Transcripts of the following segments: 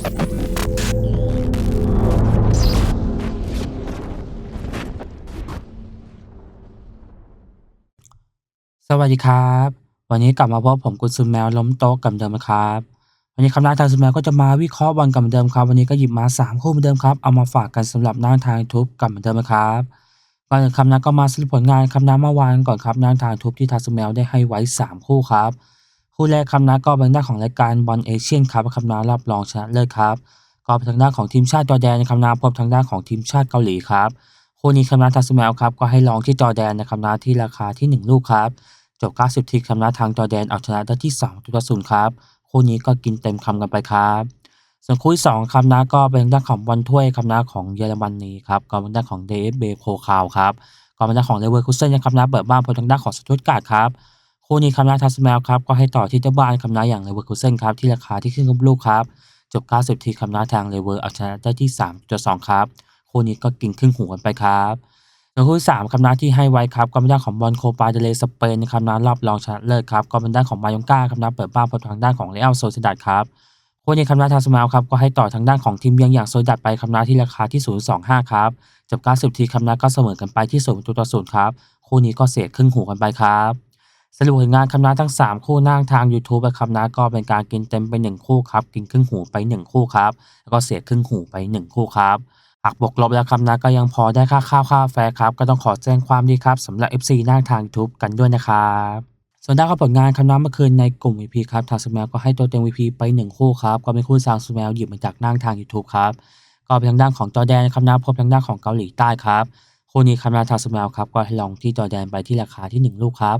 สวัสดีครับ วันนี้กลับมาพบผมกุนซือแมวล้มโต๊ะกับเดิมนะครับ วันนี้คำนักทางซูแมวก็จะมาวิเคราะห์บอลกับเดิมครับ วันนี้ก็หยิบมา 3 คู่เหมือนเดิมครับ เอามาฝากกันสำหรับน้าทางทูบกับเหมือนเดิมนะครับก่อนอื่นคำนักก็มาสรุปผลงานคำนักเมื่อวานก่อนครับน้าทางทูบที่ทางซูแมวได้ให้ไว้ 3 คู่ครับ คู่แรกคำนักก็เป็นหน้านของรายการบอลเอเชียนครับคำนักรอบรองชนะเลิศครับก็เป็นทางด้านของทีมชาติจอร์แดนคำนักพบทางด้านของทีมชาติเกาหลีครับคู่นี้คำนักทางซูแมวครับก็ให้ลองที่จอร์แดนในคำนักที่ราคาที่ 1 ลูกครับจบ90ทีคำนะทางจอร์แดนเอาชนะได้ที่2ตัวศูนย์ครับคู่นี้ก็กินเต็มคำกันไปครับส่วนคู่ที่2คำนะก็เป็นด้านของบอลถ้วยคำนะของเยอรมนีครับก็เป็นด้านของเดฟเบโคคาวครับก็เป็นด้านของเลเวอร์คูเซนคำนะเปิดบ้านพบทางด้านของสตุตการ์ดครับ คู่นี้คำนะทัสแมลครับก็ให้ต่อที่เจ้าบ้านคำนะอย่างเลเวอร์คูเซนครับที่ราคาที่ขึ้นกับลูกครับจบ 90 ทีคำนะทางเลเวอร์เอาชนะได้ที่3.2ครับคู่นี้ก็กินครึ่งหูกันไปครับส่วนคู่สามคำนัดที่ให้ไว้ครับก็เป็นด้านของบอลโคปาเดเลสเปนคำนัดรอบรองชนะเลิศครับก็เป็นด้านของมายองกาคำนัดเปิดบ้านพบทางด้านของเรอัลโซซิดัดครับคู่นี้คำนัดทางสมาลครับก็ให้ต่อทางด้านของทีมเยือนอย่างโซลิดัดไปคำนัดที่ราคาที่ 0.25 ครับจบ 90 ทีคำนัดก็เสมอกันไปที่0ประตูต่อ0ครับคู่นี้ก็เสียครึ่งหูกันไปครับ สรุปผลงานคำนัดทั้ง 3 คู่นั่งทาง YouTube ไปคำนัดก็เป็นการกินเต็มไป 1 คู่ครับ กินครึ่งหูไป 1 คู่ครับ แล้วก็เสียครึ่งหูไป 1 คู่ครับหากบวกลบแล้วครับนะก็ยังพอได้ค่าข้าวค่าแฟร์ครับ ก็ต้องขอแจ้งความดีครับสำหรับ FC หน้าทาง YouTube กันด้วยนะครับส่วนด้านขอผลงานคำน้ำเมื่อคืนในกลุ่ม VP ครับทางสแมลก็ให้ตัวเต็ง VP ไป 1 คู่ครับก็เป็นคู่ซางสแมลหยิบมาจากหน้าทาง YouTube ครับก็เป็นทางด้านของจอแดนคำน้ำพบทางด้านของเกาหลีใต้ครับคู่นี้คำน้ำทางสแมลครับก็ให้ลองที่จอแดนไปที่ราคาที่ 1 ลูกครับ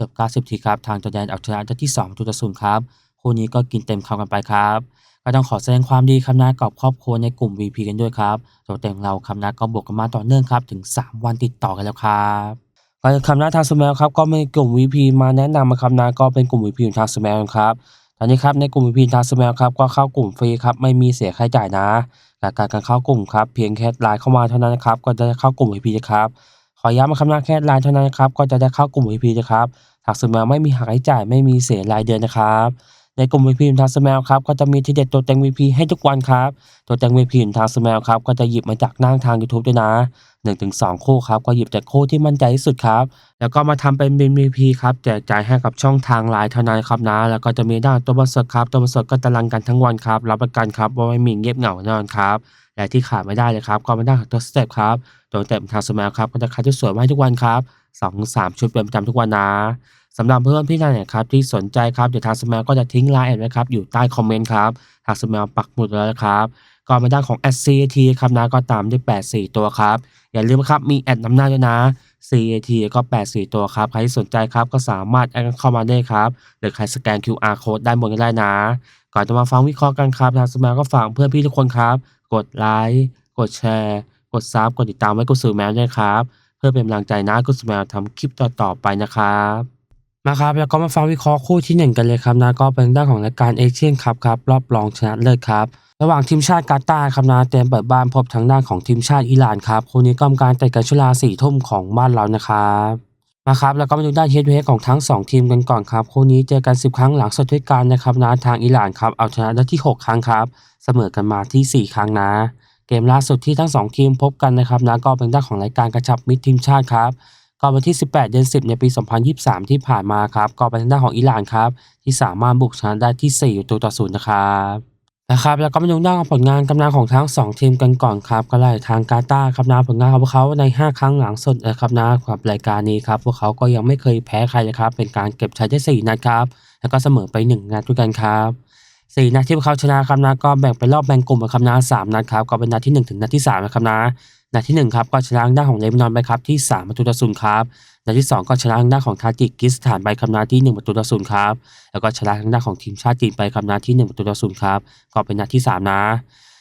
จบ90ทีครับทางจอแดนเอาชนะได้ที่2ตัวต่อศูนย์ครับคู่นี้ก็กินเต็มคำกันไปครับก็ต้องขอแสดงความดีครับนะกับครอบครัวในกลุ่ม VP กันด้วยครับตัวแต่งเราคำนะก็บวกกันมาต่อเนื่องครับถึง 3 วันติดต่อกันแล้วครับก็คำนะทางสมัลครับก็มีกลุ่ม VP มาแนะนำมาครับนะก็เป็นกลุ่ม VP ของทางสมัลครับตอนนี้ครับในกลุ่ม VP ทางสมัลครับก็เข้ากลุ่มฟรีครับไม่มีเสียค่าใช้จ่ายนะหลักการการเข้ากลุ่มครับเพียงแค่ไลน์เข้ามาเท่านั้นนะครับก็จะเข้ากลุ่ม VP นะครับขอย้ำมาคำนะแค่ไลน์เท่านั้นนะครับก็จะได้เข้ากลุ่ม VP นะครับ ทางสมัลไม่มีหักใช้จ่ายไม่มีเสียรายเดือนนะครับในกลุ่ม VP ทางสมัลครับก็จะมีทีเด็ดตัวเต็ง VP ให้ทุกวันครับ ตัวเต็ง VP ทางสมัลครับก็จะหยิบมาจากหน้าทาง YouTube ด้วยนะ1-2 คู่ครับก็หยิบจากคู่ที่มั่นใจที่สุดครับ แล้วก็มาทำเป็น VP ครับแจกจ่ายให้กับช่องทางไลน์เท่านั้นครับนะ แล้วก็จะมีด้านตัวบสดครับตัวบสดก็จะรันกันทั้งวันครับรับประกันครับว่าไม่มีเงียบเหงาแน่นอนครับและที่ขาดไม่ได้เลยครับก็เป็นด้านตัวสเต็ปครับตัวเต็มทางสมัลครับก็จะคัดที่สวยมาให้ทุกวันครับ 2-3 ชุดเป็นประจำทุกวันนะสำหรับเพื่อนพี่ท่านไหนครับที่สนใจครับเดี๋ยวทางสมัลก็จะทิ้งไลน์แอดไว้ครับอยู่ใต้คอมเมนต์ครับทางสมัลปักหมุดแล้วนะครับก็มาด้านของ SCAT ครับนะก็ตามด้วย 84 ตัวครับ อย่าลืมครับมีแอดนำหน้าด้วยนะ CAT ก็ 84 ตัวครับ ใครที่สนใจครับก็สามารถแอดเข้ามาได้ครับ หรือใครสแกน QR code ด้านบนก็ได้นะ ก่อนจะมาฟังวิเคราะห์กันครับทางสมัลก็ฝากเพื่อนพี่ทุกคนครับ กดไลค์กดแชร์ กดซับกดติดตามไว้กุศลแมวด้วยครับ เพื่อเป็นกำลังใจนะกุศลแมวทำคลิปต่อๆไปนะครับมาครับแล้วก็มาฟังวิเคราะห์คู่ที่หนึ่งกันเลยครับนะก็เป็นด้านของรายการเอเชียนคัพครับรอบรองชนะเลิศครับระหว่างทีมชาติกาตาร์ครับนะเตรียมเปิดบ้านพบทางด้านของทีมชาติอิหร่านครับคู่นี้ก็มีการเตะกันชุลาสี่ทุ่มของบ้านเรานะครับมาครับแล้วก็มาดูด้านเฮดเวของทั้ง 2 ทีมกันก่อนครับคู่นี้เจอกัน 10 ครั้งหลังสุดด้วยกันนะครับนะทางอิหร่านครับเอาชนะได้ที่ 6 ครั้งครับเสมอกันมาที่ 4 ครั้งนะ เกมล่าสุดที่ทั้ง 2 ทีมพบกันนะครับนะก็เป็นด้านของรายการกระชับมิตรทีมชาติครับก็วันที่ 18 เดือน 10 ในปี 2023 ที่ผ่านมาครับ ก็เป็นทางด้านของอิหร่านครับ ที่สามารถบุกชนะได้ที่4ประตูต่อ0นย์นะครับนะครับแล้วก็มาดูด้านของผลงานกำลังของทั้ง 2 ทีมกันก่อนครับ ก็ไล่ทางกาตาร์ครับนะผลงานของพวกเขาใน 5 ครั้งหลังสุดนะครับนะกับรายการนี้ครับ พวกเขาก็ยังไม่เคยแพ้ใครเลยครับ เป็นการเก็บชัยได้ 4 นัดครับ แล้วก็เสมอไป 1 นัดด้วยกันครับ สี่นัดที่พวกเขาชนะครับนะก็แบ่งเป็นรอบแบ่งกลุ่มนครับนะสามนัดครับก็เป็นนัดที่หนึ่งถึงนัดที่สามนะครับนะนัดที่หนึ่งครับก็ชนะด้านของเลบานอนไปครับที่สามประตูต่อศูนย์ครับนัดที่สองก็ชนะด้านของทาจิกิสถานไปครับนะที่หนึ่งประตูต่อศูนย์ครับแล้วก็ชนะทางด้านของทีมชาติจีนไปครับนะที่หนึ่งประตูต่อศูนย์ครับก็เป็นนัดที่สามนะ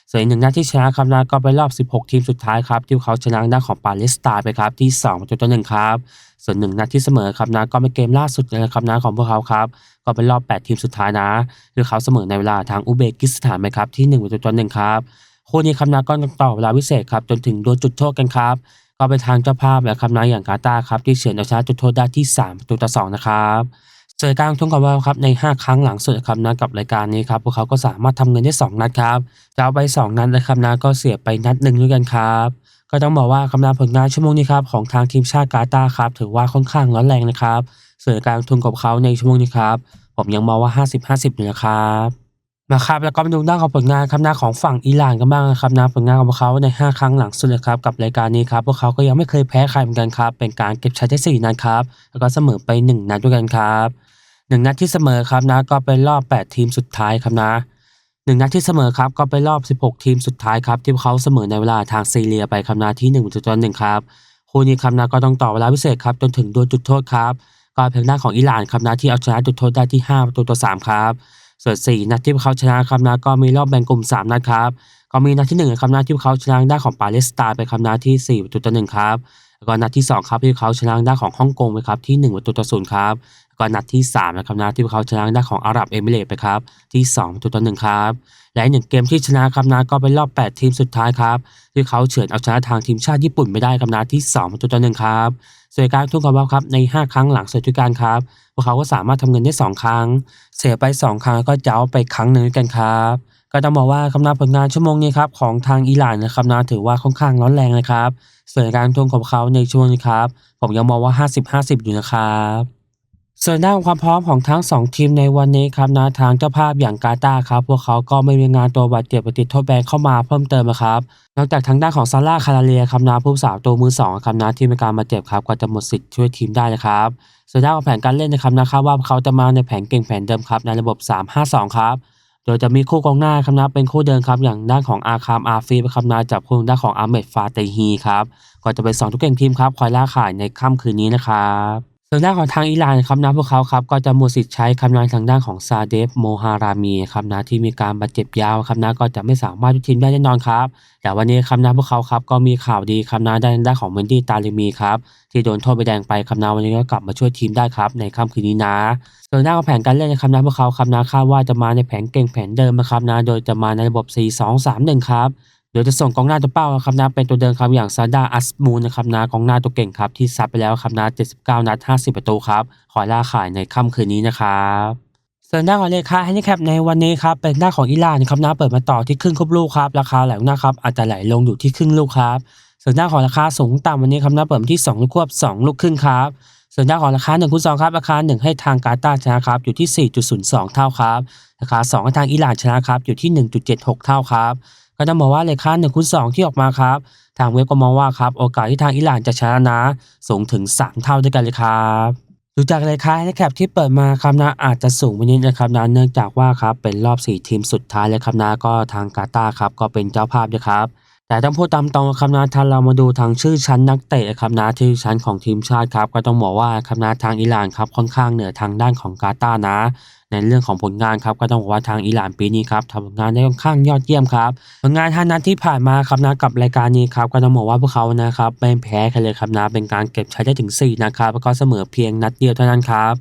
ส่วนอีกหนึ่งนัดที่ชนะครับนะก็เป็นรอบ 16 ทีมสุดท้ายครับที่เขาชนะทางด้าของปาเลสไตน์ไปครับที่2ประตูต่อหนึ่งครับ ส่วนหนึ่งนัดที่เสมอครับนะก็เป็นเกมล่าสุดเลยครับนะของพวกเขาครับก็เป็นรอบ 8 ทีมสุดท้ายนะคือเขาเสมอในเวลาทางอุเบกิสถานไปครับที่1ประตูต่อหนึ่งครับคู่นี้ครับนะก็ต่อเวลาพิเศษครับจนถึงโดนจุดโทษกันครับ ก็เป็นทางเจ้าภาพนะครับนะอย่างกาตาร์ครับที่เฉือนเอาชนะจุดโทษได้ที่3ประตูต่อ2นะครับ ส่วนการทุนของเราครับใน 5 ครั้งหลังสุดครับนะกับรายการนี้ครับพวกเขาก็สามารถทำเงินได้ 2 นัดครับจะเอาไป 2 นัดนะครับนะก็เสียไปนัดหนึ่งด้วยกันครับก็ต้องบอกว่าคำนวณผลงานชั่วโมงนี้ครับของทางทีมชาติกาตาร์ครับถือว่าค่อนข้างร้อนแรงนะครับส่วนการทุนของเขาในชั่วโมงนี้ครับผมยังมองว่า 50-50อยู่นะครับนะครับแล้วก็มาดูด้านของผลงานครับน้าของฝั่งอิหร่านกันบ้างนะครับนะผลงานของพวกเขาใน 5 ครั้งหลังสุดเลยครับกับรายการนี้ครับพวกเขาก็ยังไม่เคยแพ้ใครเหมือนกันครับเป็นการเก็บชัยได้4นัดครับแล้วก็เสมอไปหนึ่นัดด้วยกันครับ หนึ่งนัดที่เสมอครับนะก็เป็นรอบ 8 ทีมสุดท้ายครับนะหนึ่งนัดที่เสมอครับก็เป็นรอบ 16 ทีมสุดท้ายครับที่เขาเสมอในเวลาทางซีเรียไปครับนะที่1จุดต่อหนึ่งครับคู่นี้ครับนะก็ต้องต่อเวลาพิเศษครับจนถึงดวลจุดโทษครับก็เพียงด้าของอิหร่านครับนะที่เอาชนะจุดโทษได้ที่5ประตูต่อ3ครับส่วน4นัดที่เขาชนะครับนะก็มีรอบแบ่งกลุ่ม 3 นัดครับก็มีนัดที่1ครับนะที่เขาชนะได้ของปาเลสไตน์ไปครับนะที่4ประตูต่อหนึ่งครับแล้วก็นัดที่สองครับที่เขาชนะได้ของฮ่องกงไปครับที่1ประตูต่อศูนย์ครับ ก็นัดที่3นะครับนะที่พวกเขาชนะด้านของอาหรับเอมิเรตไปครับที่2ประตูต่อหนึ่งครับและอีกหนึ่งเกมที่ชนะครับนะก็เป็นรอบ 8 ทีมสุดท้ายครับที่เขาเฉือนเอาชนะทางทีมชาติญี่ปุ่นไม่ได้ครับนะที่2ประตูต่อหนึ่งครับส่วนการทุ่งของเราครับใน 5 ครั้งหลังสุดทุกการครับพวกเขาก็สามารถทำเงินได้ 2 ครั้ง เสียไป 2 ครั้งแล้วก็เจ้าไปครั้งหนึ่งกันครับก็ต้องบอกว่าคำนวณผลงานชั่วโมงนี้ครับของทางอิหร่านนะครับนะถือว่าค่อนข้างร้อนแรงเลยครับส่วนการทุ่งของเขาในช่วงนี้ครับผมยังมองว่า 50-50 อยู่นะครับ ส่วนด้านความพร้อมของทั้ง 2 ทีมในวันนี้ครับนะทางเจ้าภาพอย่างกาตาครับ พวกเขาก็ไม่มีงานตัวบาดเจ็บติดโทษแบนเข้ามาเพิ่มเติมนะครับนอกจากทางด้านของซาร่าคาราเลียครับนะผู้สาวตัวมือสองครับนะที่มีการบาดเจ็บครับก็จะหมดสิทธิ์ช่วยทีมได้นะครับส่วนด้านของแผนการเล่นนะครับนะคาดว่าเขาจะมาในแผนเก่งแผนเดิมครับในระบบ 3-5-2 ครับโดยจะมีคู่กองหน้าครับนะเป็นคู่เดิมครับอย่างด้านของอาคามอาฟีครับนะจับคู่ด้านของอาเมดฟาเตฮีครับก็จะเป็นสองทุกเก่งทีมครับคอยล่าขายในค่ำคืนนี้นะครับ ส่วนด้านของทางอิหร่านครับนะพวกเขาครับก็จะหมดสิทธิ์ใช้คำนวณทางด้านของซาเดฟโมฮารามีครับนะที่มีการบาดเจ็บยาวครับนะก็จะไม่สามารถช่วยทีมได้แน่นอนครับ แต่วันนี้ครับนะพวกเขาครับก็มีข่าวดีครับนะด้านด้านของเมนดี้ตาลิมีครับที่โดนโทษใบแดงไปครับนะวันนี้ก็กลับมาช่วยทีมได้ครับในค่ำคืนนี้นะส่วนด้านของแผนการเล่นนะครับนะพวกเขาครับนะคาดว่าจะมาในแผนเก่งแผนเดิมนะครับนะโดยจะมาในระบบ 4-2-3-1 ครับ โดยจะส่งกองหน้าตัวเป้านะครับนะเป็นตัวเดิมครับอย่างซาดาอัสมูนนะครับนะกองหน้าตัวเก่งครับที่ซัดไปแล้วครับนะ79 นัด 50 ประตูครับขอล่าขายในค่ำคืนนี้นะครับส่วนด้านของเลขาแฮนดิแคปในวันนี้ครับเป็นด้านของอิหร่านครับนะเปิดมาต่อที่ครึ่งครบลูกครับราคาไหลลงนะครับอาจจะไหลลงอยู่ที่ครึ่งลูกครับส่วนด้านของราคาสูงต่ำวันนี้ครับนะเปิดมาที่2ลูกควบ2ลูกครึ่งครับส่วนด้านของราคา1คูณ2ครับราคา 1 ให้ทางกาตาร์ชนะครับอยู่ที่ 4.02 เท่าครับราคา2ให้ทางอิหร่านชนะครับอยู่ที่ 1.76 เท่าครับ ก็ต้องบอกว่าเลขค่า1คูณ2ที่ออกมาครับ ทางเว็บก็มองว่าครับโอกาสที่ทางอิหร่านจะชนะนะสูงถึง 3 เท่าด้วยกันเลยครับดูจากเลขค่าในแคปที่เปิดมาครับนะอาจจะสูงไปนิดนะครับนะเนื่องจากว่าครับเป็นรอบ 4 ทีมสุดท้ายเลยครับนะก็ทางกาตาร์ครับก็เป็นเจ้าภาพนะครับแต่ต้องพูดตามตรงครับนะถ้าเรามาดูทางชื่อชั้นนักเตะครับนะชื่อชั้นของทีมชาติครับ ก็ต้องบอกว่าครับนะทางอิหร่านครับค่อนข้างเหนือทางด้านของกาตาร์นะ ในเรื่องของผลงานครับก็ต้องบอกว่าทางอิหร่านปีนี้ครับทำผลงานได้ค่อนข้างยอดเยี่ยมครับผลงานท่านัดที่ผ่านมาครับนะกับรายการนี้ครับก็ต้องบอกว่าพวกเขานะครับไม่แพ้ใครเลยครับนะเป็นการเก็บชัยได้ถึง 4 นะครับแล้วก็เสมอเพียงนัดเดียวเท่านั้นครับ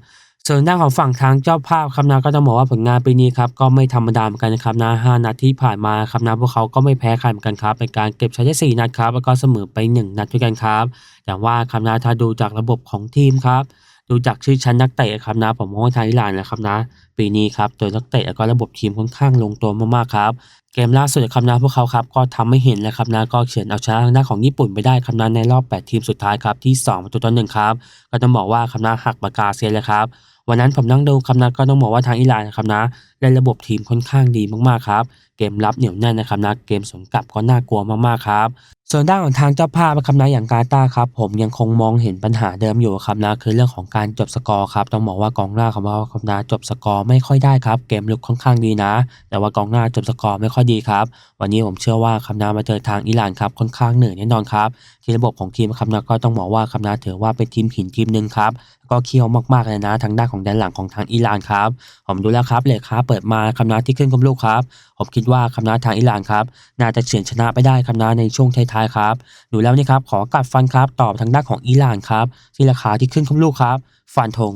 ส่วนด้านของฝั่งทางเจ้าภาพครับนะก็ต้องบอกว่าผลงานปีนี้ครับก็ไม่ธรรมดาเหมือนกันนะครับนะห้านัดที่ผ่านมาครับนะพวกเขาก็ไม่แพ้ใครเหมือนกันครับเป็นการเก็บชัยได้4นัดครับแล้วก็เสมอไป 1 นัดด้วยกันครับอย่างว่าครับนะถ้าดูจากระบบของทีมครับ ดูจากชื่อชั้นนักเตะครับนะ ผมมองว่าทางอิหร่านนะครับนะ ปีนี้ครับตัวนักเตะแล้วก็ระบบทีมค่อนข้างลงตัวมากๆครับเกมล่าสุดครับนะพวกเขาครับก็ทำไม่เห็นนะครับนะก็เฉือนเอาชนะทางด้านของญี่ปุ่นไปได้ครับนะในรอบ 8 ทีมสุดท้ายครับที่2ประตูต่อหนึ่งครับก็ต้องบอกว่าครับนะหักปากกาเซียนเลยครับวันนั้นผมนั่งดูครับนะก็ต้องบอกว่าทางอิหร่านนะครับนะ เล่นระบบทีมค่อนข้างดีมากๆครับ เกมรับเหนียวแน่นนะครับนะเกมสวนกลับก็น่ากลัวมากๆครับส่วนด้านของทางเจ้าภาพนะครับนะอย่างกาตาครับผมยังคงมองเห็นปัญหาเดิมอยู่ครับนะคือเรื่องของการจบสกอร์ครับต้องบอกว่ากองหน้าของเราครับนะจบสกอร์ไม่ค่อยได้ครับเกมลุกค่อนข้างดีนะ แต่ว่ากองหน้าจบสกอร์ไม่ค่อยดีครับ วันนี้ผมเชื่อว่าคำนามาเจอทางอิหร่านครับค่อนข้างเหนื่อยแน่นอนครับที่ระบบของทีมคำนาก็ต้องบอกว่าคำนาถือว่าเป็นทีมหินทีมหนึ่งครับก็เคี่ยวมากๆเลยนะ ทางด้านของแดนหลังของทางอิหร่านครับผมดูแล้วครับเลยครับเปิดมาคำนาที่ขึ้นกับลูกครับ ผมคิดว่าคำนาทางอิหร่านครับ น่าจะเฉือนชนะไปได้คำนาในช่วงท้ายๆครับดูแล้วนี่ครับขอกัดฟันครับตอบทางด้านของอิหร่านครับที่ราคาที่ขึ้นคุ้มลูกครับ ฟันธง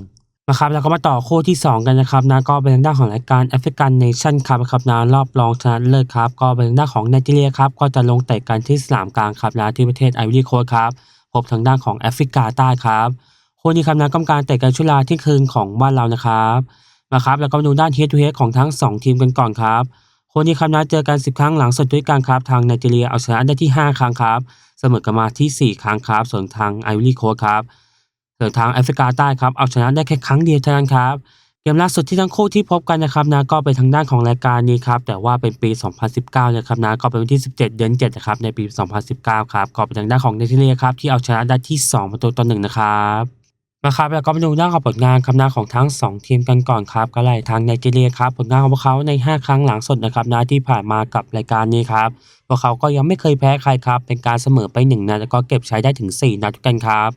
นะครับแล้วก็มาต่อคู่ที่ 2 กันนะครับนะก็เป็นทางด้านของรายการแอฟริกันเนชั่นครับครับนะรอบรองชนะเลิศครับ ก็เป็นทางด้านของไนจีเรียครับก็จะลงเตะกันที่สนามกลางครับนะที่ประเทศไอวอรี่โคสครับพบทางด้านของแอฟริกาใต้ครับคู่นี้ครับนะกรรมการเตะกันชุลาที่คืนของบ้านเรานะครับ นะครับแล้วก็มาดูด้าน head to head ของทั้ง 2 ทีมกันก่อนครับคู่นี้ครับนะเจอกัน 10 ครั้งหลังสุดด้วยกันครับทางไนจีเรียเอาชนะได้ที่ 5 ครั้งครับเสมอกันมาที่ 4 ครั้งครับส่วนทางไอวอรี่โคครับส่วนทางแอฟริกาใต้ครับเอาชนะได้แค่ครั้งเดียวเท่านั้นครับเกมล่าสุดที่ทั้งคู่ที่พบกันนะครับนะก็เป็นทางด้านของรายการนี้ครับแต่ว่าเป็นปี 2019 นะครับนะก็เป็นวันที่ 17 เดือน7นะครับในปี 2019 ครับก็เป็นทางด้านของเนเธอร์แลนด์ครับที่เอาชนะได้ที่ 2 ประตูต่อ1นะครับ นะครับแล้วก็มาดูด้านของผลงานคำนาของทั้ง 2 ทีมกันก่อนครับก็ไล่ทางไนจีเรียครับผลงานของพวกเขาใน 5 ครั้งหลังสุดนะครับนะที่ผ่านมากับรายการนี้ครับพวกเขาก็ยังไม่เคยแพ้ใครครับ เป็นการเสมอไป 1นัดแล้วก็เก็บใช้ได้ถึง 4 นัดกันครับ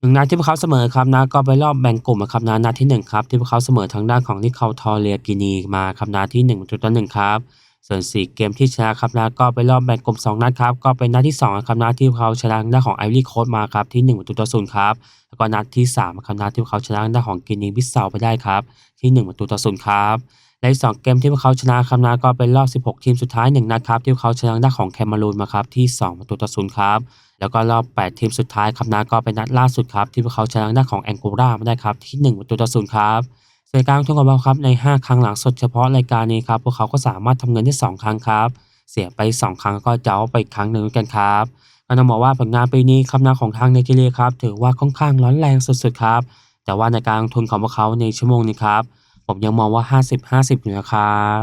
หนึ่งนัดที่พวกเขาเสมอครับนะก็ไปรอบแบ่งกลุ่มอะครับนะนัดที่หนึ่งครับที่พวกเขาเสมอทางด้านของนิคาทอเรียกินีมาครับนะที่หนึ่งตูต่อหนึ่งครับ ส่วนสี่เกมที่ชนะครับนะก็ไปรอบแบ่งกลุ่มสองนัดครับก็เป็นนัดที่สองครับนะที่เขาชนะทางด้าของไอรีโคสมาครับที่หนึ่งประตูต่อศูนย์ครับแล้วก็นัดที่สามครับนะที่เขาชนะทางด้าของกินีบิสเซาไปได้ครับที่หนึ่งประตูต่อศูนย์ครับและอีกสองเกมที่พวกเขาชนะครับนะก็เป็นรอบ 16 ทีมสุดท้ายหนึ่งนัดครับที่พวกเขาชนะทางด้าของแคมารูนมาครับที่สองประตูต่อศูนย์ครับแล้วก็รอบ 8 ทีมสุดท้ายครับนะก็เป็นนัดล่าสุดครับที่พวกเขาชนะทางด้าของแองโกลามาได้ครับที่ 1 ประตูต่อศูนย์ครับ ส่วนการลงทุนของเราครับใน 5 ครั้งหลังสุดเฉพาะรายการนี้ครับพวกเขาก็สามารถทำเงินได้ 2 ครั้งครับ เสียไป 2 ครั้งก็จะเอาไปครั้งหนึ่งกันครับก็ต้องบอกว่าผลงานปีนี้ครับนะของทางไนจีเรียครับถือว่าค่อนข้างร้อนแรงสุดๆครับ แต่ว่าในการลงทุนของพวกเขาในชั่วโมงนี้ครับผมยังมองว่า 50-50 อยู่นะครับ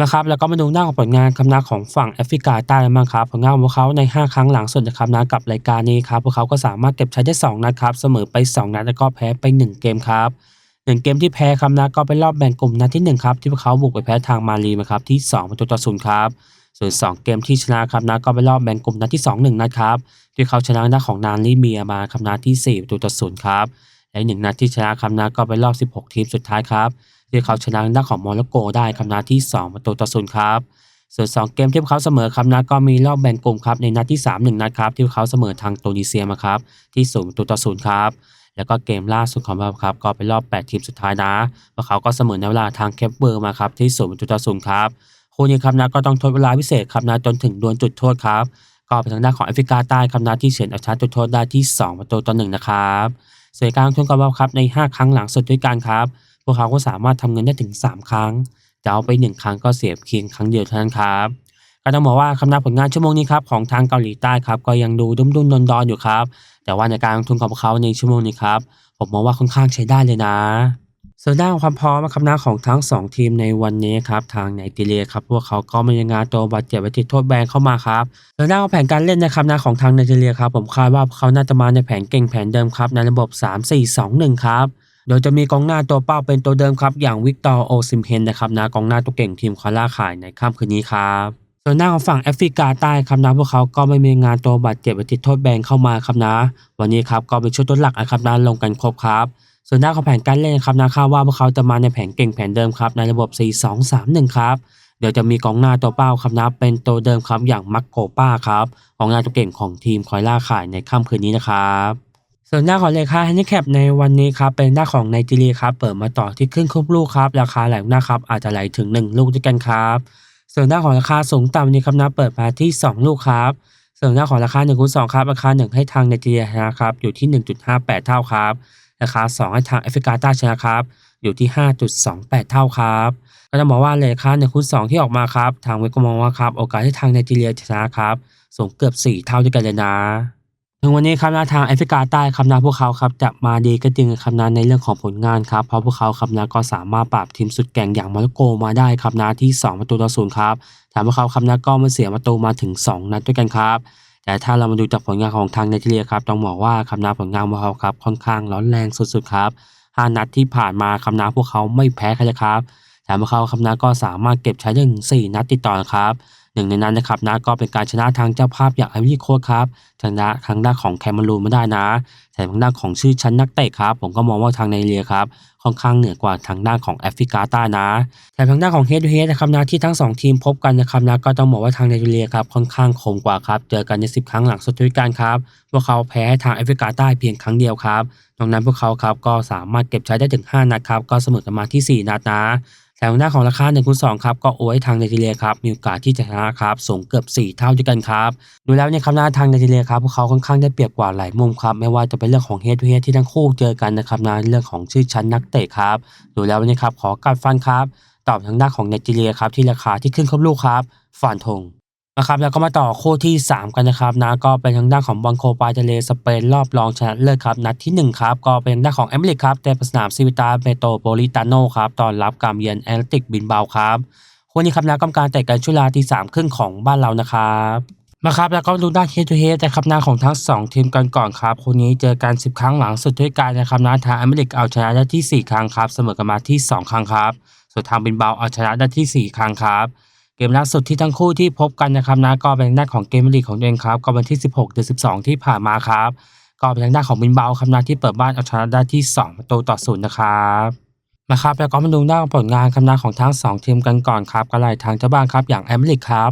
นะครับแล้วก็มาดูหน้าของผลงานคำนาของฝั่งแอฟริกาใต้บ้างครับผลงานของพวกเขาใน 5 ครั้งหลังสุดนะครับนะกับรายการนี้ครับพวกเขาก็สามารถเก็บใช้ได้ 2 นัดครับเสมอไป 2 นัดแล้วก็แพ้ไป 1 เกมครับ หนึ่งเกมที่แพ้ครับนะก็เป็นรอบแบ่งกลุ่มนัดที่1ครับที่พวกเขาบุกไปแพ้ทางมาลีมาครับที่2ประตูต่อศูนย์ครับส่วน 2 เกมที่ชนะครับนะก็เป็นรอบแบ่งกลุ่มนัดที่ 2 1นัดครับที่เขาชนะน้าของนานลีเมียมาครับนัดที่4ประตูต่อศูนย์ครับและหนึ่งนัดที่ชนะครับนะก็เป็นรอบ 16 ทีมสุดท้ายครับที่เขาชนะทางด้านของโมร็อกโกได้ครับนัดที่ 2 ประตูต่อศูนย์ครับส่วน 2 เกมที่พวกเขาเสมอครับนะก็มีรอบแบ่งกลุ่มครับในนัดที่ 3 1นัดครับที่พวกเขาเสมอทางโตนิเซียมาครับที่0ประตูต่อศูนย์ครับ แล้วก็เกมล่าสุดของเราครับก็เป็นรอบ 8 ทีมสุดท้ายนะพวกเขาก็เสมอในเวลาทางเคปเบอร์มาครับที่0ประตูต่อศูนย์ครับคู่นี้ครับนะก็ต้องทดเวลาพิเศษครับนะจนถึงดวลจุดโทษครับก็เป็นทางด้านของแอฟริกาใต้ครับนะที่เฉือนเอาชนะจุดโทษได้ที่ 2 ประตูต่อ1นะครับส่วนกางทุนของเราครับใน 5 ครั้งหลังสุดด้วยกันครับพวกเขาก็สามารถทำเงินได้ถึง 3 ครั้งจะเอาไป 1 ครั้งก็เสียเพียงครั้งเดียวเท่านั้นครับ ก็ต้องบอกว่าคำนับผลงานชั่วโมงนี้ครับของทางเกาหลีใต้ครับก็ยังดูดุ้มดุ้มดอนดอนอยู่ครับ แต่ว่าในการลงทุนของพวกเขาในชั่วโมงนี้ครับผมมองว่าค่อนข้างใช้ได้เลยนะส่วนด้านความพร้อมคำนับของทั้ง 2 ทีมในวันนี้ครับทางไนจีเรียครับพวกเขาก็มีงานตัวบาดเจ็บไปติดโทษแบนเข้ามาครับส่วนด้านของแผนการเล่นในะครับของทางไนจีเรียครับผมคาดว่าเขาน่าจะมาในแผนเก่งแผนเดิมครับในระบบ 3-4-2-1 ครับโดยจะมีกองหน้าตัวเป้าเป็นตัวเดิมครับอย่างวิกตอร์โอซิมเฮนนะครับนะกองหน้าตัวเก่งทีมคอล่าขายในค่ำคืนนี้ครับ ส่วนหน้าของฝั่งแอฟริกาใต้ครับนะพวกเขาก็ไม่มีงานตัวบาดเจ็บไปติดโทษแบนเข้ามาครับนะ วันนี้ครับก็เป็นชุดตัวหลักนะครับนะลงกันครบครับ ส่วนหน้าของแผนการเล่นครับนะคาดว่าพวกเขาจะมาในแผนเก่งแผนเดิมครับในระบบ 4-2-3-1 ครับเดี๋ยวจะมีกองหน้าตัวเป้าครับนะเป็นตัวเดิมครับอย่างมักโกป้าครับกองหน้าตัวเก่งของทีมคอยล่าขายในค่ำคืนนี้นะครับส่วนหน้าของเลขาแฮนดิแคปในวันนี้ครับเป็นหน้าของไนจีเรียครับเปิดมาต่อที่ครึ่งครบลูกครับราคาแหลมหน้าครับอาจจะไหลถึง 1 ลูกด้วยกันครับ ส่วนหน้าของราคาสูงต่ำนี้ครับนะเปิดมาที่ 2 ลูกครับ ส่วนหน้าของราคา1คูณ2ครับราคา 1 ให้ทางในจีเรียนะครับอยู่ที่ 1.58 เท่าครับราคา 2 ให้ทางแอฟริกาใต้ชนะครับอยู่ที่ 5.28 เท่าครับก็จะบอกว่าเลขา1คูณ2ที่ออกมาครับ ทางเวกมองว่าครับโอกาสที่ทางในจีเรียชนะครับสูงเกือบ 4 เท่าด้วยกันเลยนะ ถึงวันนี้ครับนะทางแอฟริกาใต้ครับนะพวกเขาครับจะมาดีก็จริงครับนะในเรื่องของผลงานครับเพราะพวกเขาครับนะก็สามารถปราบทีมสุดแกร่งอย่างโมร็อกโกมาได้ครับนะที่ 2 ประตูต่อศูนย์ครับถามพวกเขาครับนะก็มาเสียประตูมาถึง 2 นัดด้วยกันครับแต่ถ้าเรามาดูจากผลงานของทางไนจีเรียครับต้องบอกว่าคำนาผลงานของเขาครับค่อนข้างร้อนแรงสุดๆครับห้านัดที่ผ่านมาคำนาพวกเขาไม่แพ้ใครครับแถมพวกเขาคำนาก็สามารถเก็บใช้ได้ถึงสี่นัดติดต่อครับ หนึ่งในนั้นนะครับนะก็เป็นการชนะทางเจ้าภาพอย่างไอวี่โคครับชนะทางด้านของแคมารูนไม่ได้นะ แต่ทางด้านของชื่อชั้นนักเตะครับ ผมก็มองว่าทางไนเรียครับค่อนข้างเหนือกว่าทางด้านของแอฟริกาใต้นะ แต่ทางด้านของเฮดทูเฮดนะครับนะที่ทั้ง 2 ทีมพบกันนะครับนะก็ต้องบอกว่าทางไนจีเรียครับค่อนข้างคมกว่าครับ เจอกันใน 10 ครั้งหลังสุดด้วยกันครับ พวกเขาแพ้ให้ทางแอฟริกาใต้เพียงครั้งเดียวครับตรงนั้นพวกเขาครับก็สามารถเก็บใช้ได้ถึง 5 นัดครับ ก็เสมอกันมาที่ 4 นัดนะ แต่ทางด้านของราคา1คูณ2ครับก็โอ้ยทางไนจีเรียครับมีโอกาสที่จะชนะครับสูงเกือบ 4 เท่าด้วยกันครับดูแล้วเนี่ยครับหน้าทางไนจีเรียครับพวกเขาค่อนข้างได้เปรียบกว่าหลายมุมครับไม่ว่าจะเป็นเรื่องของเฮดทูเฮดที่ทั้งคู่เจอกันนะครับนะเรื่องของชื่อชั้นนักเตะครับดูแล้วเนี่ยครับขอกัดฟันครับตอบทางด้านของไนจีเรียครับที่ราคาที่ขึ้นครบลูกครับฟันธง นะครับแล้วก็มาต่อคู่ที่ 3 กันนะครับนะก็เป็นทางด้านของบอลโคปาเจเลสเปนรอบรองชนะเลิศครับนัดที่ 1 ครับ ก็เป็นทางด้านของแอมเบริกครับแต่สนามซิวิตาเปโตโปลิตาโนครับตอนรับการเยือนแอตเลติกบินเบาครับคู่นี้ครับนะกรรมการแต่กันช่วงเวลาที่3ครึ่งของบ้านเรานะครับมาครับแล้วก็ดูด้านเฮดทูเฮดนะครับหน้าของทั้ง 2 ทีมกันก่อนครับคู่นี้เจอกัน 10 ครั้งหลังสุดด้วยกันนะครับนะทางแอเบริกเอาชนะได้ที่ 4 ครั้งครับเสมอกันมาที่ 2 ครั้งครับส่วนทางบินเบาเอาชนะได้ที่ 4 ครั้งครับ เกมล่าสุดที่ทั้งคู่ที่พบกันนะครับนะก็เป็นทางด้าของเกมลีกของตัวเองครับก็วันที่ 16เดือน12 ที่ผ่านมาครับ ก็เป็นทางด้านของบินเบาครับนะที่เปิดบ้านเอาชนะได้ที่ 2 ประตูต่อศูนย์นะครับมาครับแล้วก็มาดูด้าผลงานคำนาของทั้ง 2 ทีมกันก่อนครับก็ไล่ทางเจ้าบ้านครับอย่างแอมลิกครับ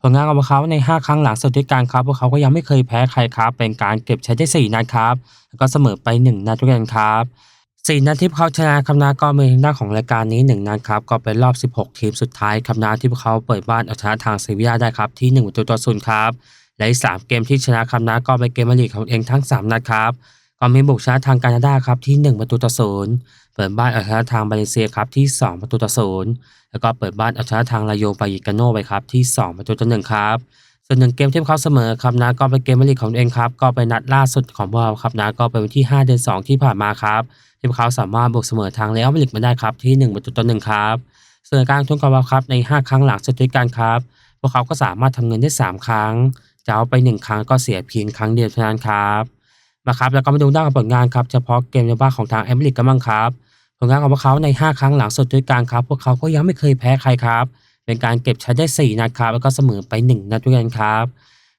ผลงานของพวกเขาใน 5 ครั้งหลังสุดด้วยกันครับพวกเขาก็ยังไม่เคยแพ้ใครครับเป็นการเก็บใช้ได้ 4นัดครับแล้วก็เสมอไป 1นัดด้วยกันครับ สี่นัดที่พวกเขาชนะคำนาก็มีทางด้านของรายการนี้หนึ่งนัดครับก็เป็นรอบ 16 ทีมสุดท้ายคำนาที่พวกเขาเปิดบ้านเอาชนะทางเซบียาได้ครับที่1ประตูต่อศูนย์ครับและอีกสามเกมที่ชนะคำนาก็เป็นเกมลีกของเองทั้ง 3 นัดครับก็มีบุกชนะทางแคนาดาครับที่ 1 ประตูต่อศูนย์เปิดบ้านเอาชนะทางมาเลเซียครับที่ 2 ประตูต่อศูนย์แล้วก็เปิดบ้านเอาชนะทางลาโยบายิกาโนไปครับที่ 2 ประตูต่อหนึ่งครับส่วนหนึ่งเกมที่พวกเขาเสมอครับนะก็เป็นเกมลีกของเองครับก็เป็นนัดล่าสุดของพวกเราครับนะก็เป็นวันที่ 5 เดือน2 ที่ผ่านมาครับ ที่พวกเขาสามารถบุกเสมอทางเรอัลมาดริดมาได้ครับที่1ประตูต่อหนึ่งครับส่วนการทุนกอล์ฟครับใน 5 ครั้งหลังสุดด้วยกันครับ พวกเขาก็สามารถทำเงินได้ 3 ครั้งจะเอาไป 1 ครั้งก็เสียเพียงครั้งเดียวเท่านั้นครับมาครับแล้วก็มาดูด้านของผลงานครับเฉพาะเกมในบ้านของทางแอมเบริกกันบ้างครับผลงานของพวกเขาใน 5 ครั้งหลังสุดด้วยกันครับ พวกเขาก็ยังไม่เคยแพ้ใครครับ เป็นการเก็บใช้ได้ 4 นัดครับ แล้วก็เสมอไป 1 นัดด้วยกันครับ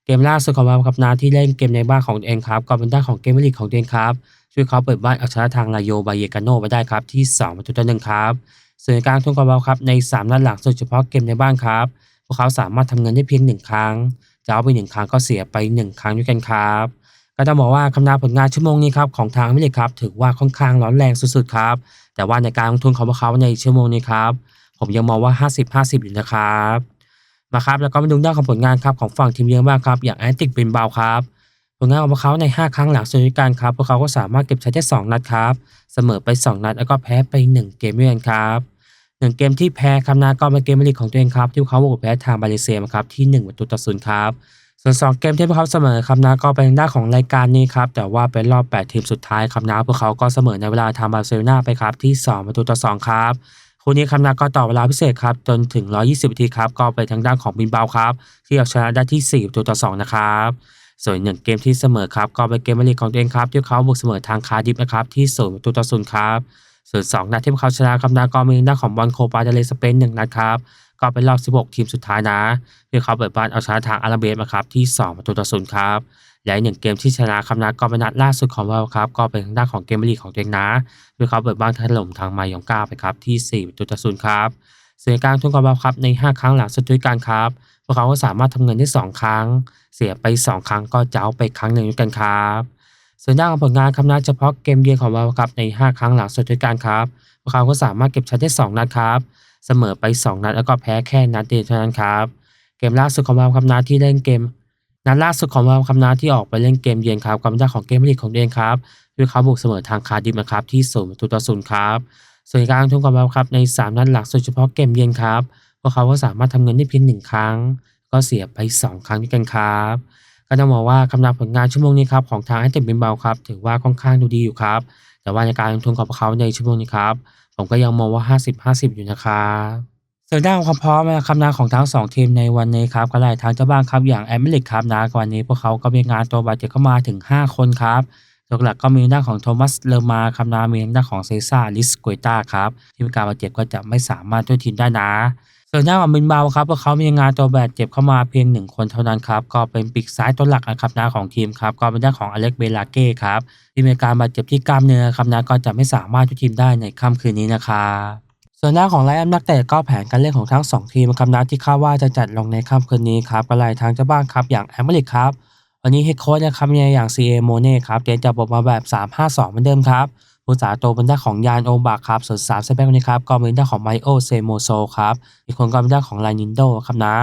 เกมล่าสุดของเราครับนาที่เล่นเกมในบ้านของเองครับก็เป็นด้านของเกมลีกของตัวเองครับ ช่วยเขาเปิดบ้านเอาชนะทางลาโยบาเยกาโนไปได้ครับที่2ประตูต่อหนึ่งครับส่วนการทุ่นของเราครับใน3นัดหลังสุดเฉพาะเกมในบ้านครับพวกเขาสามารถทำเงินได้เพียง 1 ครั้งจะเอาไป 1 ครั้งก็เสียไป 1 ครั้งด้วยกันครับก็ต้องบอกว่าคำนาผลงานชั่วโมงนี้ครับของทางอเมริกครับถือว่าค่อนข้างร้อนแรงสุดๆครับแต่ว่าในการลงทุนของพวกเขาในชั่วโมงนี้ครับผมยังมองว่า 50-50 อยู่นะครับมาครับแล้วก็มาดูด้านของผลงานครับของฝั่งทีมเยือนบ้างครับอย่างแอนติกเป็นเบาครับ ผลงานของพวกเขาใน 5 ครั้งหลังสุดด้กันครับ พวกเขาก็สามารถเก็บใช้ได้ 2 นัดครับ เสมอไป 2 นัด แล้วก็แพ้ไป 1 เกมด้วยกันครับหนึ่งเกมที่แพ้คำนาก็เป็นเกมลีกของตัวเองครับ ที่พวกเขาบุกแพ้ทางมาเลเซียครับที่1ประตูต่อศูนย์ครับ ส่วน 2 เกมที่พวกเขาเสมอคำนาก็เป็นด้านของรายการนี้ครับ แต่ว่าเป็นรอบ 8 ทีมสุดท้ายคำนาพวกเขาก็เสมอในเวลาทางบาร์เซโลนาไปครับที่ 2 ประตูต่อ2ครับคู่นี้คำนาก็ต่อเวลาพิเศษครับจนถึง 120นาทีครับก็ไปทางด้านของบินเบาครับที่เอาชนะได้ที่ 4 ประตูต่อ2นะครับ ส่วนหนึ่งเกมที่เสมอครับก็เป็นเกมลีของตัวเองครับที่เขาบุกเสมอทางคาร์ดิฟนะครับที่ศูนย์ประตูต่อศูนย์ครับส่วน2นัดที่พวกเขาชนะครับนาก็มีหน้าของบอลโคปาเดเลสเปนหนึ่งนัดครับก็เป็นรอบ 16 ทีมสุดท้ายนะที่เขาเปิดบ้านเอาชนะทางอาราเบสมาครับที่ 2 ประตูต่อศูนย์ครับและอีกหนึ่งเกมที่ชนะคำนาก็เป็นนัดล่าสุดของเราครับก็เป็นทางด้านของเกมลีของตัวเองนะที่เขาเปิดบ้านถล่มทางมายองกาไปครับที่ 4 ประตูต่อศูนย์ครับส่วนการทุนกอล์ฟครับใน 5 ครั้งหลังสุดด้วยกันครับ พวกเขาสามารถทำเงินได้ 2 ครั้ง เสียไป 2 ครั้งก็จะเอาไปครั้งหนึ่งด้วยกันครับ ส่วนด้านของผลงานคำนาเฉพาะเกมเยือนของเราครับใน 5 ครั้งหลังสุดด้วยกันครับพวกเขาก็สามารถเก็บชัยได้ 2 นัดครับ เสมอไป 2 นัดแล้วก็แพ้แค่นัดเดียวเท่านั้นครับ เกมล่าสุดของเราคำนาที่เล่นเกมนัดล่าสุดของเราคำนาที่ออกไปเล่นเกมเยือนครับความได้ของเกมลีกของเองครับด้วยเขาบุกเสมอทางคาดิฟนะครับที่ศูนย์ประตูต่อศูนย์ครับส่วนการทุนของเราครับใน 3 นัดหลักสุดเฉพาะเกมเยือนครับ วกเขาก็สามารถทำเงินได้เพียงหนึ่งครั้ง ก็เสียไป 2 ครั้งด้วยกันครับ ก็ต้องบอกว่าคำนำผลงานชั่วโมงนี้ครับของทางไอเต็มเป็นเบาครับถือว่าค่อนข้างดูดีอยู่ครับ แต่ว่าในการลงทุนของพวกเขาในชั่วโมงนี้ครับ ผมก็ยังมองว่า 50-50 อยู่นะครับส่วนด้านความพร้อมนะครับนะของทั้ง 2 ทีมในวันนี้ครับก็ไล่ทางเจ้าบ้านครับอย่างแอมเบริกครับนะวันนี้พวกเขาก็มีงานตัวบาดเจ็บเข้ามาถึง 5 คนครับหลักๆก็มีด้านของโทมัสเลอร์มาครับนะมีด้านของเซซ่าลิสกุยตาครับที่มีการบาดเจ็บก็จะไม่สามารถช่วยทีมได้นะ ส่วนด้าของบินเบาครับพวกเขามีงานตัวแบาดเจ็บเข้ามาเพียงหนึ่งคนเท่านั้นครับก็เป็นปีกซ้ายตัวหลักนะครับนะของทีมครับก็เป็นด้านของอเล็กเบลาเก้ครับที่มีการบาดเจ็บที่กล้ามเนื้อครับนะก็จะไม่สามารถช่วยทีมได้ในค่ำคืนนี้นะครับส่วนด้าของไลน์อัพนักเตะก็แผนการเล่นของทั้ง 2 ทีมครับนะที่คาดว่าจะจัดลงในค่ำคืนนี้ครับก็ไล่ทางเจ้าบ้านครับอย่างแอมเบริกครับวันนี้เฮดโค้ชนะครับมีอย่างซีเอโมเน่ครับเตรียมจะบอกมาแบบ 3-5-2 เหมือนเดิมครับ ผู้สาโตเป็นด้านของยานโอบากครับ ส่วนสามเซเปนคนนี้ครับก็เป็นด้านของไมโอเซโมโซครับอีกคนก็เป็นด้านของไลนินโดครับนะ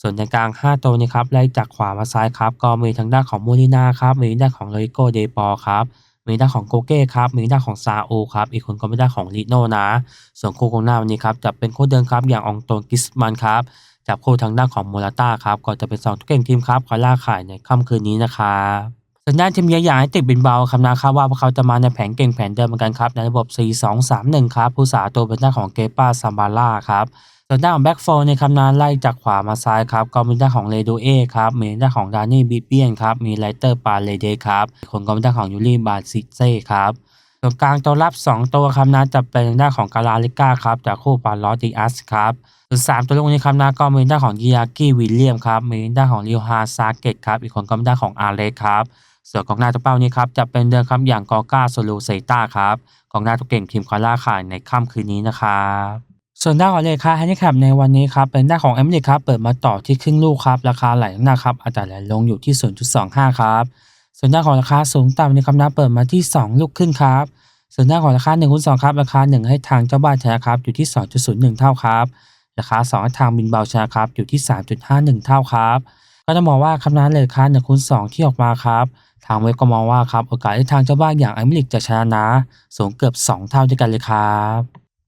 ส่วนในกลาง 5 ตัวนี้ครับไล่จากขวามาซ้ายครับก็มีทางด้านของมูลินาครับมีทางด้านของโรดิโกเดปอร์ครับมีด้านของโกเก้ครับ มีด้านของซาโอครับ อีกคนก็ไม่ได้ของลิโนนะ ส่วนคู่กองหน้าวันนี้ครับจะเป็นคู่เดิมครับ อย่างองตนกิสมันครับ จับคู่ทางด้านของโมราต้าครับ ก็จะเป็นสองทุกเก่งทีมครับคอยล่าขายในค่ำคืนนี้นะครับ ส่วนด้านทีมเยือนอย่างไอติดบินเบาคำนาคาดว่าพวกเขาจะมาในแผนเก่งแผนเดิมเหมือนกันครับ ในระบบ 4-2-3-1 ครับ ผู้สาตัวเป็นหน้าของเกปาซัมบาร่าครับส่วนด้านของแบ็กโฟในคำนานไล่จากขวามาซ้ายครับก็มีด้าของเรโดเอครับมีด้าของดานี่บิเปียนครับมีไลเตอร์ปาเลเดครับอีกคนก็มีด้าของยูริบาซิเซ่ครับส่วนกลางตัวรับ 2 ตัวคำนั้นจะเป็นด้าของกาลาลิก้าครับจากคู่ปาลอติอัสครับส่วนสามตัวลูกนี้คำนั้นก็มีด้าของยิอากิวิลเลียมครับมีด้าของลิโอฮาซาเกตครับอีกคนก็มีด้าของอาเล็กครับ ส่วนกองหน้าตัวเป้านี้ครับจะเป็นเดิมครับอย่างกอก้าโซลูเซต้าครับกองหน้าตัวเก่งทีมคอล่าขายในค่ำคืนนี้นะครับส่วนด้านของเลขาแฮนดิแคปในวันนี้ครับเป็นด้านของเอม i ิครับเปิดมาต่อที่ครึ่งลูกครับราคาไหลหน้าครับอัตราไหลลงอยู่ที่ 0.25 ครับ ส่วนด้านของราคาสูงต่ำในคำนับเปิดมาที่ 2 ลูกขึ้นครับ ส่วนด้านของราคา1คูณ2ครับราคา 1 ให้ทางเจ้าบ้านชนะครับอยู่ที่ 2.01 เท่าครับราคา 2 ให้ทางบินเบาชนะครับอยู่ที่ 3.51 เท่าครับก็จะมองว่าคำนั้นเลยค่า1คูณ2ที่ออกมาครับางเว็บก็มองว่าครับโอกาสที่ทางเจ้าบ้านอย่างเอมิลิกจะชนะนะสูงเกือบ 2 เท่าด้วยกันเลยครับ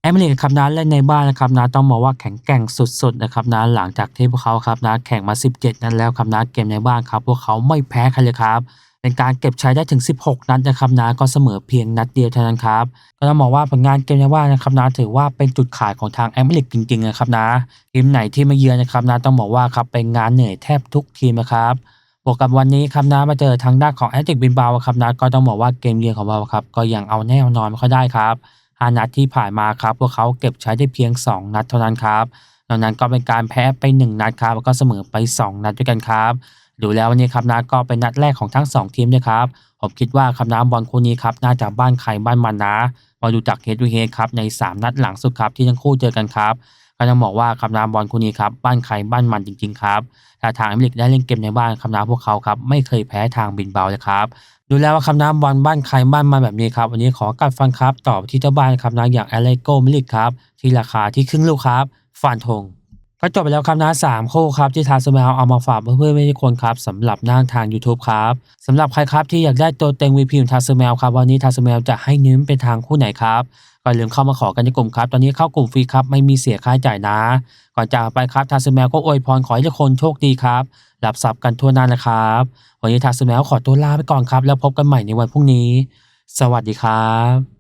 เอมิลิกครับนะเล่นในบ้านนะครับนะต้องบอกว่าแข็งแกร่งสุดๆนะครับนะหลังจากที่พวกเขาครับนะแข่งมา 17 นัดแล้วครับนะเกมในบ้านครับพวกเขาไม่แพ้ใครเลยครับเป็นการเก็บชัยได้ถึง 16 นัดนะครับนะก็เสมอเพียงนัดเดียวเท่านั้นครับก็ต้องมองว่าผลงานเกมในบ้านนะครับนะถือว่าเป็นจุดขายของทางแอมเบลิกจริงๆนะครับนะทีมไหนที่มาเยือนนะครับนะต้องบอกว่าครับเป็นงานเหนื่อยแทบทุกทีมนะครับ บวกกับวันนี้ครับนะมาเจอทางด้านของแอตติกบินบาครับนะก็ต้องบอกว่าเกมเยือนของเราครับก็ยังเอาแน่เอานอนไม่ค่อยได้ครับหานัดที่ผ่านมาครับพวกเขาเก็บใช้ได้เพียง 2 นัดเท่านั้นครับนอกนั้นก็เป็นการแพ้ไป 1 นัดครับแล้วก็เสมอไป 2 นัดด้วยกันครับดูแล้ววันนี้ครับนะก็เป็นนัดแรกของทั้ง 2 ทีมด้วยครับผมคิดว่าครับนะบอลคู่นี้ครับน่าจะบ้านใครบ้านมันนะมาดูจากเฮดทูเฮดครับใน 3 นัดหลังสุดครับที่ทั้งคู่เจอกันครับ ก็ต้องบอกว่าครับนะบอลคู่นี้ครับบ้านใครบ้านมันจริง ๆ ครับถ้าทางอเมริกได้เล่นเกมในบ้านครับนะพวกเขาครับไม่เคยแพ้ทางบินเบาเลยครับดูแล้วว่าคำน้ำบอลบ้านใครบ้านมันแบบนี้ครับวันนี้ขอกัดฟันครับตอไปที่เจ้าบ้านครับนะอย่างแอเลโกมิลิกครับที่ราคาที่ครึ่งลูกครับฟันธงก็จบไปแล้วครับนะสามคู่ครับที่ทางสมาเอามาฝากเพื่อนๆทุกคนครับสำหรับหน้าทาง YouTube ครับสำหรับใครครับที่อยากได้ตัวเต็ง VP ของทางสมาครับวันนี้ทางสมาจะให้นิ้มเป็นทางคู่ไหนครับ ก็อย่าลืมเข้ามาขอกันในกลุ่มครับ ตอนนี้เข้ากลุ่มฟรีครับ ไม่มีเสียค่าใช้จ่ายนะ ก่อนจากไปครับทาสแมวก็อวยพรขอให้ทุกคนโชคดีครับรับทรัพย์กันทั่วหน้านะครับ วันนี้ทาสแมวขอตัวลาไปก่อนครับ แล้วพบกันใหม่ในวันพรุ่งนี้ สวัสดีครับ